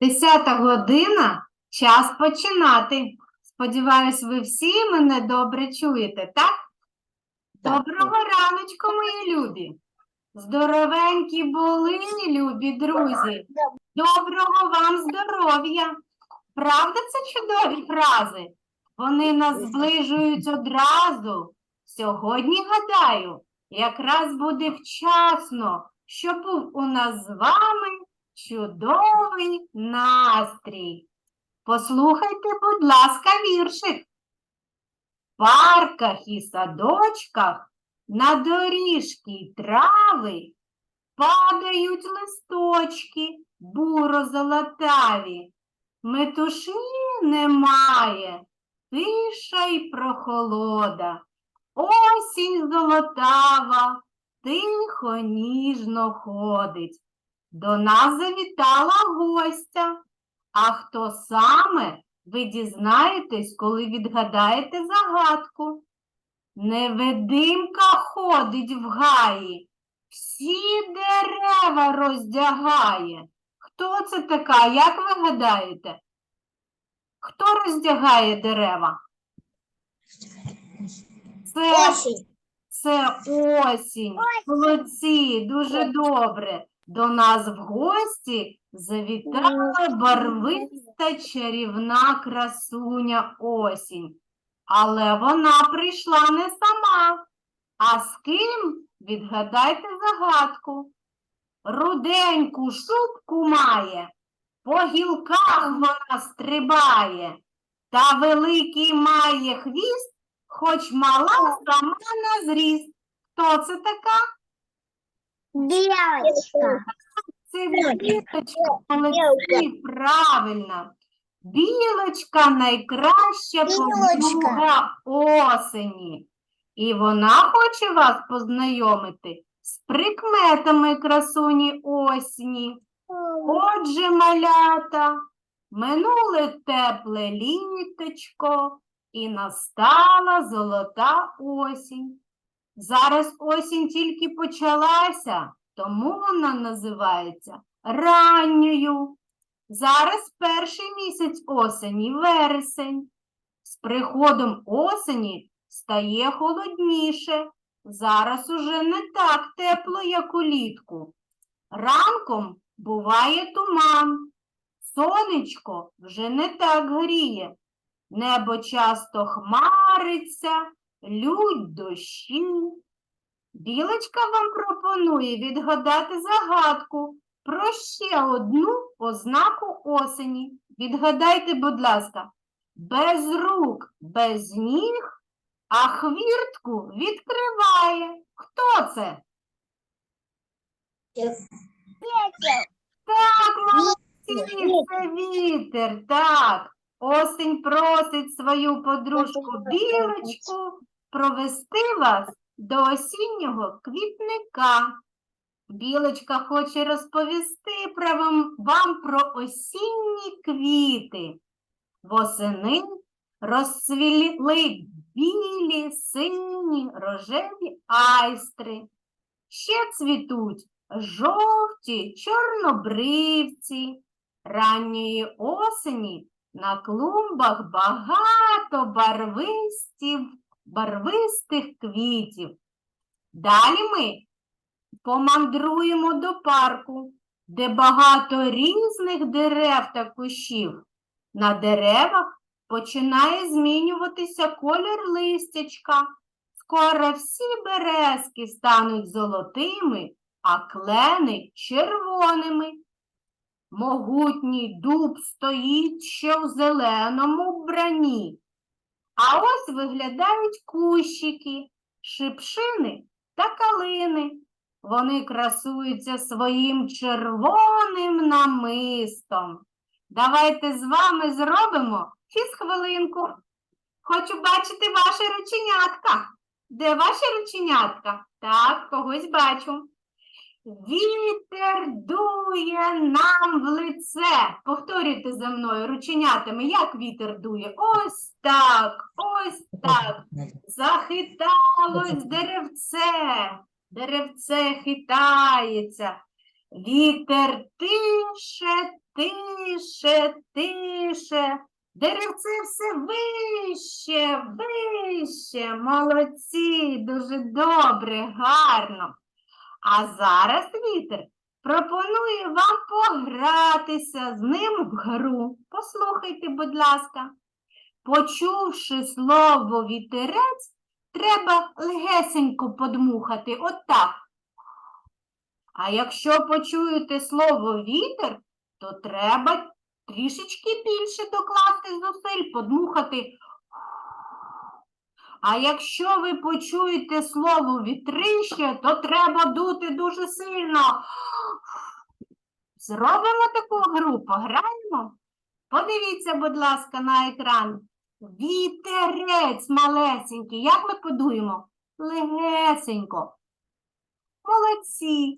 Десята година, час починати. Сподіваюсь, ви всі мене добре чуєте, так? Доброго раночку, мої любі. Здоровенькі були, любі друзі. Доброго вам здоров'я. Правда, це чудові фрази? Вони нас зближують одразу. Сьогодні, гадаю, якраз буде вчасно, що був у нас з вами чудовий настрій. Послухайте, будь ласка, віршик. В парках і садочках на доріжки трави падають листочки буро-золотаві. Метушні немає, тиша й прохолода. Осінь золотава, тихо, ніжно ходить. До нас завітала гостя. А хто саме, ви дізнаєтесь, коли відгадаєте загадку. Невидимка ходить в гаї, всі дерева роздягає. Хто це така? Як ви гадаєте? Хто роздягає дерева? Це Осень. це осінь. Молодці, дуже добре. До нас в гості завітала барвиста чарівна красуня осінь. Але вона прийшла не сама. А з ким? Відгадайте загадку. Руденьку шубку має, по гілках вона стрибає, та великий має хвіст, хоч мала сама на зріст. Хто це така? Белочка. Це білочка, молодці, правильно. Білочка найкраща подруга осені. І вона хоче вас познайомити з прикметами красуні осені. Отже, малята, минуле тепле літочко, і настала золота осінь. Зараз осінь тільки почалася, тому вона називається ранньою. Зараз перший місяць осені, вересень. З приходом осені стає холодніше. Зараз уже не так тепло, як улітку. Ранком буває туман. Сонечко вже не так гріє. Небо часто хмариться, лють дощі. Білочка вам пропонує відгадати загадку про ще одну ознаку осені. Відгадайте, будь ласка, без рук, без ніг, а хвіртку відкриває. Хто це? Так, молодці, це вітер, так. Осінь просить свою подружку білочку провести вас до осіннього квітника. Білочка хоче розповісти про вам, вам про осінні квіти. Восени розцвіли білі, сині, рожеві айстри. Ще цвітуть жовті, чорнобривці. Ранньої осені на клумбах багато барвистів, барвистих квітів. Далі ми помандруємо до парку, де багато різних дерев та кущів. На деревах починає змінюватися колір листячка. Скоро всі березки стануть золотими, а клени червоними. Могутній дуб стоїть ще в зеленому вбранні. А ось виглядають кущики, шипшини та калини. Вони красуються своїм червоним намистом. Давайте з вами зробимо фізхвилинку. Хочу бачити ваші рученятка. Де ваші рученятка? Так, когось бачу. Вітер дує нам в лице. Повторюйте за мною рученятами, як вітер дує. Ось так, ось так. Захиталось деревце, деревце хитається. Вітер тише, тише, тише. Деревце все вище, вище. Молодці, дуже добре, гарно. А зараз вітер пропонує вам погратися з ним в гру. Послухайте, будь ласка. Почувши слово вітерець, треба легесенько подмухати отак. А якщо почуєте слово вітер, то треба трішечки більше докласти зусиль, подмухати. А якщо ви почуєте слово вітрище, то треба дути дуже сильно. Зробимо таку гру, пограємо? Подивіться, будь ласка, на екран. Вітерець малесенький. Як ми подуємо? Легесенько. Молодці.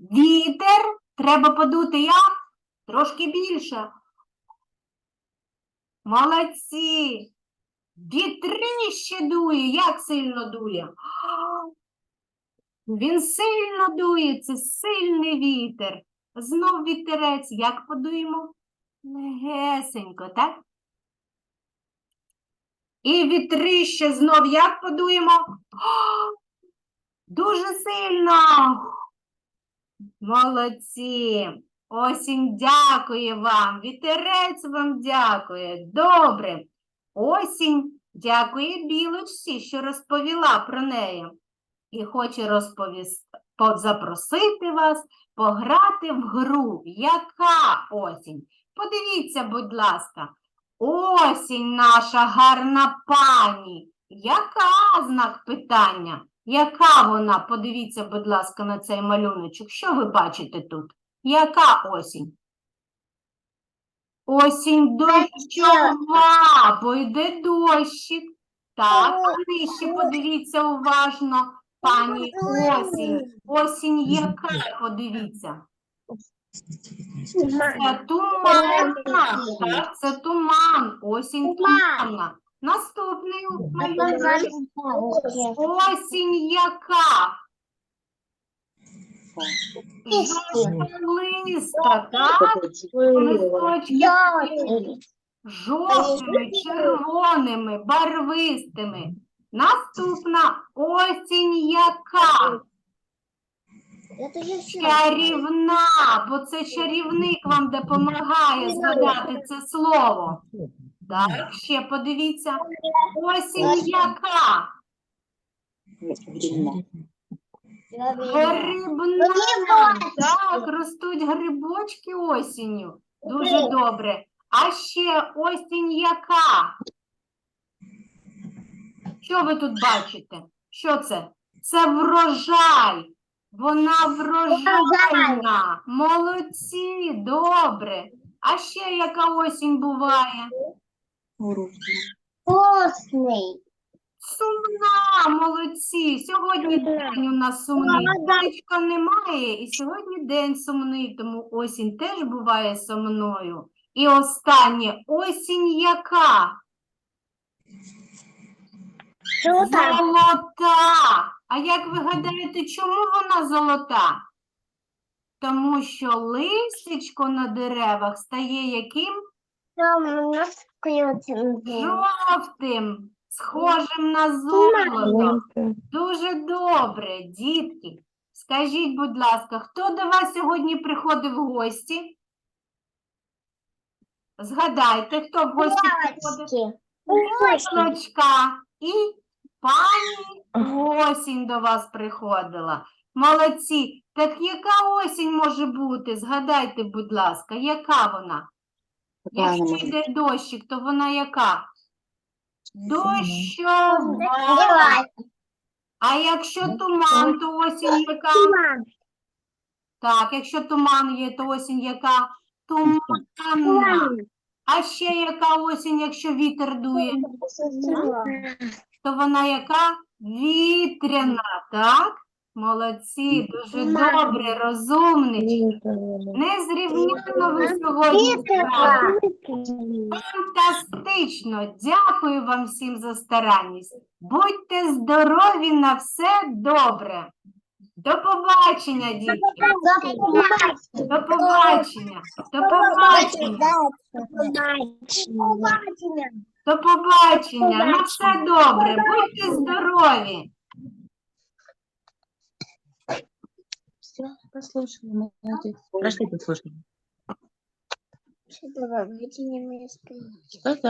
Вітер треба подути як? Трошки більше. Молодці. Вітрище дує. Як сильно дує? Він сильно дує, це сильний вітер. Знов вітерець. Як подуємо? Легесенько, так? І вітрище знов як подуємо? Дуже сильно. Молодці. Осінь дякує вам. Вітерець вам дякує. Добре. Осінь дякує білочці, що розповіла про неї. І хоче розповісти, запросити вас пограти в гру. Яка осінь? Подивіться, будь ласка. Осінь наша гарна пані. Яка знак питання? Яка вона? Подивіться, будь ласка, на цей малюночок. Що ви бачите тут? Яка осінь? Осінь дощова, бо йде дощик. Так, нижче подивіться уважно, пані осінь. Осінь яка, подивіться. Це туман. Так, це туман. Осінь туманна. Наступний малюнок. Осінь яка? Жовтолиста, так? Листочки жовтими, червоними, барвистими. Наступна осінь яка? Чарівна, бо це чарівник вам допомагає згадати це слово. Так, ще подивіться. Осінь яка? Грибна. Так, ростуть грибочки осінню. Дуже добре. А ще осінь яка? Що ви тут бачите? Що це? Це врожай. Вона врожайна. Молодці, добре. А ще яка осінь буває? Сумна, молодці. Сьогодні день у нас сумний. Сонечка немає, і сьогодні день сумний, тому осінь теж буває сумною. І останнє осінь яка? Золота. А як ви гадаєте, чому вона золота? Тому що листячко на деревах стає яким? Жовтим, схожим на золото. Дуже добре, дітки. Скажіть, будь ласка, хто до вас сьогодні приходив в гості? Згадайте, хто в гості приходив? Дочка і пані осінь до вас приходила. Молодці. Так яка осінь може бути? Згадайте, будь ласка, яка вона? Якщо йде дощик, то вона яка? Дощова. А якщо туман, то осінь яка? Так, якщо туман є, то осінь яка? Туманна. А ще яка осінь, якщо вітер дує, то вона яка? Вітряна, так? Молодці, дуже добре, розумнички. Незрівняно ви сьогодні. Фантастично! Дякую вам всім за старанність. Будьте здорові на все добре. До побачення, дітки. До побачення. До побачення. До побачення. Побачення. До побачення. На все добре. Будьте здорові. Все, послушали. молодец. Прошли послушали. До побачення, мої Сказали.